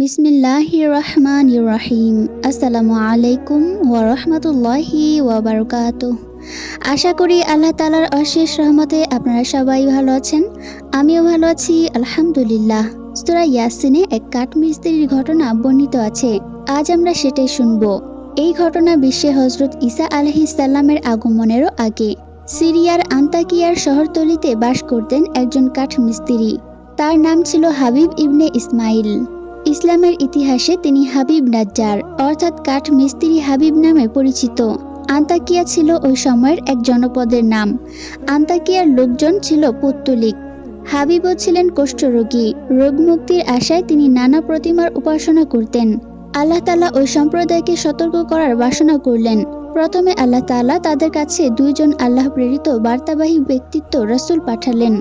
রহমান রহিম আসসালামু আলাইকুম আশা করি আল্লাহ তালার অশেষ রহমতে আপনারা সবাই ভালো আছেন। আমিও ভালো আছি, আলহামদুলিল্লাহ। সুরা ইয়াসিনে এক কাঠমিস্ত্রির ঘটনা বর্ণিত আছে। আজ আমরা সেটাই শুনব। এই ঘটনা বিশ্বে হজরত ঈসা আলহিসাল্লামের আগমনেরও আগে। সিরিয়ার আন্তাকিয়ার শহরতলিতে বাস করতেন একজন কাঠমিস্ত্রি। তার নাম ছিল হাবিব ইবনে ইসমাইল। ইসলামের ইতিহাসে তিনি হাবিব নাজ্জার, অর্থাৎ কাঠ মিস্ত্রি হাবিব নামে পরিচিত। আন্তাকিয়া ছিল ওই সময়ের এক জনপদের নাম। আন্তাকিয়ার লোকজন ছিল পত্তলিক। হাবিবও ছিলেন কুষ্ঠরোগী। রোগমুক্তির আশায় তিনি নানা প্রতিমার উপাসনা করতেন। আল্লাহ তালা ওই সম্প্রদায়কে সতর্ক করার বাসনা করলেন। প্রথমে আল্লাহ তালা তাদের কাছে দুইজন আল্লাহ প্রেরিত বার্তাবাহী ব্যক্তিত্ব রসুল পাঠালেন।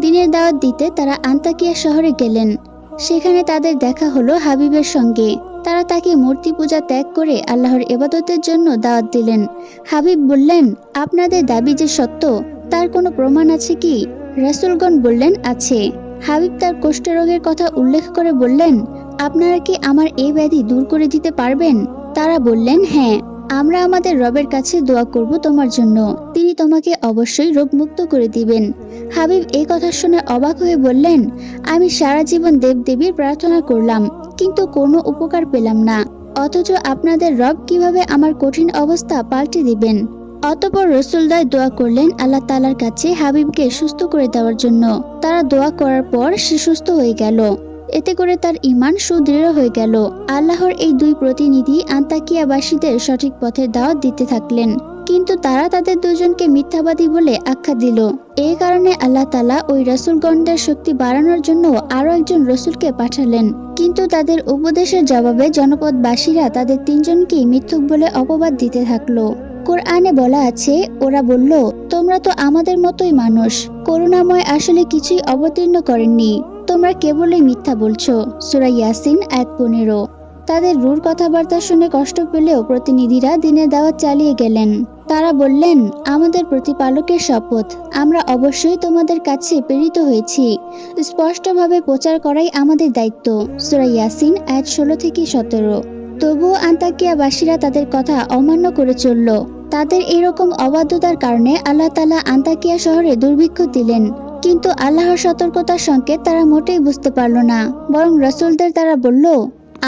দিনের দাওয়াত দিতে তারা আন্তাকিয়া শহরে গেলেন। সেখানে তাদের দেখা হলো হাবিবের সঙ্গে। তারা তাকে মূর্তি পূজা ত্যাগ করে আল্লাহর এবাদতের জন্য দাওয়াত দিলেন। হাবিব বললেন, আপনাদের দাবি যে সত্য, তার কোনো প্রমাণ আছে কি? রাসুলগণ বললেন, আছে। হাবিব তার কুষ্ঠরোগের কথা উল্লেখ করে বললেন, আপনারা কি আমার এই ব্যাধি দূর করে দিতে পারবেন? তারা বললেন হ্যাঁ। আমরা আমাদের রবের কাছে দোয়া করব তোমার জন্য। তিনি তোমাকে অবশ্যই রোগমুক্ত করে দিবেন। হাবিব এই কথা শুনে অবাক হয়ে বললেন, আমি সারা জীবন দেবদেবীর প্রার্থনা করলাম, কিন্তু কোনো উপকার পেলাম না। অথচ আপনাদের রব কীভাবে আমার কঠিন অবস্থা পাল্টে দিবেন? অতপর রসুলদায় দোয়া করলেন আল্লাহ তালার কাছে হাবিবকে সুস্থ করে দেওয়ার জন্য। তারা দোয়া করার পর সে সুস্থ হয়ে গেল। এতে করে তার ইমান সুদৃঢ় হয়ে গেল। আল্লাহর এই দুই প্রতিনিধি আন্তাকিয়াবাসীদের সঠিক পথের দাওয়াত দিতে থাকলেন। কিন্তু তারা তাদের দুজনকে মিথ্যাবাদী বলে আখ্যা দিল। এই কারণে আল্লাহ তালা ওই রসুলগণদের শক্তি বাড়ানোর জন্য আরও একজন রসুলকে পাঠালেন। কিন্তু তাদের উপদেশের জবাবে জনপদবাসীরা তাদের তিনজনকেই মিথ্যুক বলে অপবাদ দিতে থাকল। কোরআনে বলা আছে, ওরা বলল তোমরা তো আমাদের মতোই মানুষ। করুণাময় আসলে কিছুই অবতীর্ণ করেননি। তোমরা কেবলই মিথ্যা বলছো, সুরা ইয়াসিন এক পনেরো। তাদের রূঢ় কথাবার্তা শুনে কষ্ট পেলেও প্রতিনিধিরা দিনের দাওয়াত চালিয়ে গেলেন। তারা বললেন, আমাদের প্রতিপালকের শপথ। আমরা অবশ্যই তোমাদের কাছে প্রেরিত হয়েছি। স্পষ্টভাবে প্রচার করাই আমাদের দায়িত্ব। সুরা ইয়াসিন এক ষোলো থেকে সতেরো। তবুও আন্তাকিয়াবাসীরা তাদের কথা অমান্য করে চলল। তাদের এরকম অবাধ্যতার কারণে আল্লাহ তালা আন্তাকিয়া শহরে দুর্ভিক্ষ দিলেন। কিন্তু আল্লাহর সতর্কতার সংকেত তারা মোটেই বুঝতে পারল না, বরং রসুলদের তারা বলল,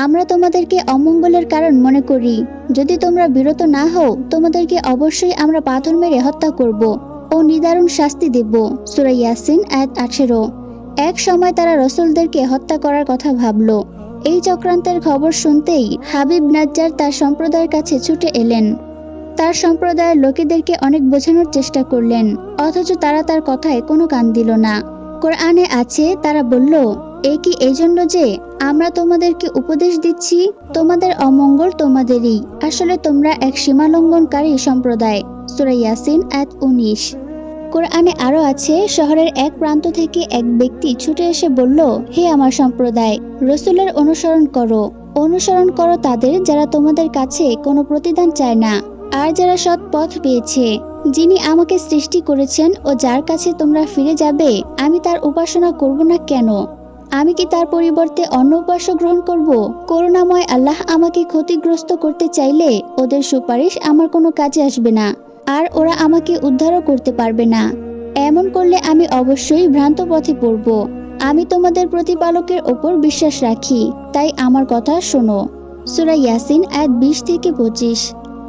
আমরা তোমাদেরকে অমঙ্গলের কারণ মনে করি। যদি তোমরা বিরত না হও, তোমাদেরকে অবশ্যই আমরা পাথর মেরে হত্যা করব ও নিদারুণ শাস্তি দেব। সুরা ইয়াসিন এক আঠেরো। এক সময় তারা রসুলদেরকে হত্যা করার কথা ভাবল। এই চক্রান্তের খবর শুনতেই হাবিব নাজ্জার তার সম্প্রদায়ের কাছে ছুটে এলেন। তার সম্প্রদায়ের লোকেদেরকে অনেক বোঝানোর চেষ্টা করলেন, অথচ তারা তার কথায় কোনো কান দিল না। কোরআনে আছে, তারা বলল, এ কি এই জন্য যে আমরা তোমাদেরকে উপদেশ দিচ্ছি? তোমাদের অমঙ্গল তোমাদেরই। আসলে তোমরা এক সীমালঙ্ঘনকারী সম্প্রদায়। সুরা ইয়াসিন এক উনিশ। কোরআনে আরও আছে, শহরের এক প্রান্ত থেকে এক ব্যক্তি ছুটে এসে বলল, হে আমার সম্প্রদায়, রসুলের অনুসরণ করো। অনুসরণ করো তাদের যারা তোমাদের কাছে কোনো প্রতিদান চায় না। আর যারা সৎ পথ পেয়েছে, যিনি আমাকে সৃষ্টি করেছেন ও যার কাছে তোমরা ফিরে যাবে, আমি তার উপাসনা করব না কেন? আমি কি তার পরিবর্তে অন্য উপাস্য গ্রহণ করব? করুণাময় আল্লাহ আমাকে ক্ষতিগ্রস্ত করতে চাইলে ওদের সুপারিশ আমার কোনো কাজে আসবে না, আর ওরা আমাকে উদ্ধারও করতে পারবে না। এমন করলে আমি অবশ্যই ভ্রান্ত পথে পড়ব। আমি তোমাদের প্রতিপালকের ওপর বিশ্বাস রাখি, তাই আমার কথা শোনো। সুরা ইয়াসিন এক বিশ থেকে পঁচিশ।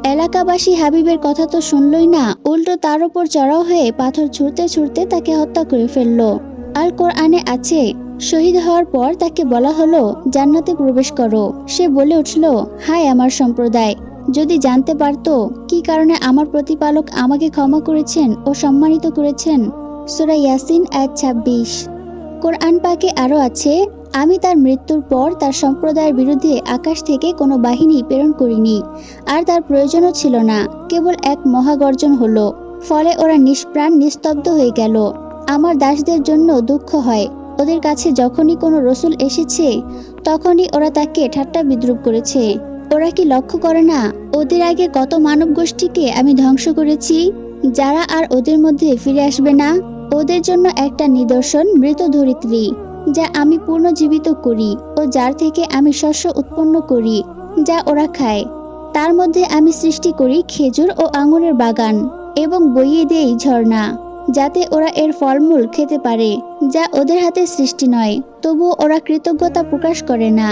এলাকাবাসী হাবিবের কথা তো শুনলই না, উল্টো তার উপর চড়াও হয়ে পাথর ছুঁড়তে ছুঁড়তে তাকে হত্যা করে ফেলল। আল কোরআনে আছে, শহীদ হওয়ার পর তাকে বলা হলো, জান্নাতে প্রবেশ করো। সে বলে উঠল, হায় আমার সম্প্রদায়, যদি জানতে পারতো কি কারণে আমার প্রতিপালক আমাকে ক্ষমা করেছেন ও সম্মানিত করেছেন? সুরা ইয়াসিন এক ছাব্বিশ। কোরআন পাকে আরও আছে আমি তার মৃত্যুর পর তার সম্প্রদায়ের বিরুদ্ধে আকাশ থেকে কোনো বাহিনী প্রেরণ করিনি, আর তার প্রয়োজনও ছিল না, কেবল এক মহাগর্জন হলো। ফলে ওরা নিষ্প্রাণ, নিস্তব্ধ হয়ে গেল। আমার দাসদের জন্য দুঃখ হয়, ওদের কাছে যখনই কোনো রসুল এসেছে, তখনই ওরা তাকে ঠাট্টা বিদ্রুপ করেছে। ওরা কি লক্ষ্য করে না, ওদের আগে কত মানব গোষ্ঠীকে আমি ধ্বংস করেছি, যারা আর ওদের মধ্যে ফিরে আসবে না? ওদের জন্য একটা নিদর্শন, মৃত ধরিত্রী। যা আমি পুনর্জীবিত করি ও যার থেকে আমি শস্য উৎপন্ন করি, যা ওরা খায়। তার মধ্যে আমি সৃষ্টি করি খেজুর ও আঙুরের বাগান এবং বইয়ে দেই ঝর্ণা, যাতে ওরা এর ফলমূল খেতে পারে, যা ওদের হাতে সৃষ্টি নয়। তবুও ওরা কৃতজ্ঞতা প্রকাশ করে না।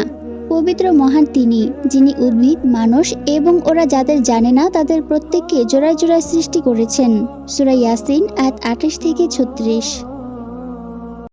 পবিত্র মহান তিনি, যিনি উদ্ভিদ, মানুষ এবং ওরা যাদের জানে না তাদের প্রত্যেককে জোড়ায় জোড়ায় সৃষ্টি করেছেন। সুরা ইয়াসিন আয়াত আঠাশ থেকে ছত্রিশ।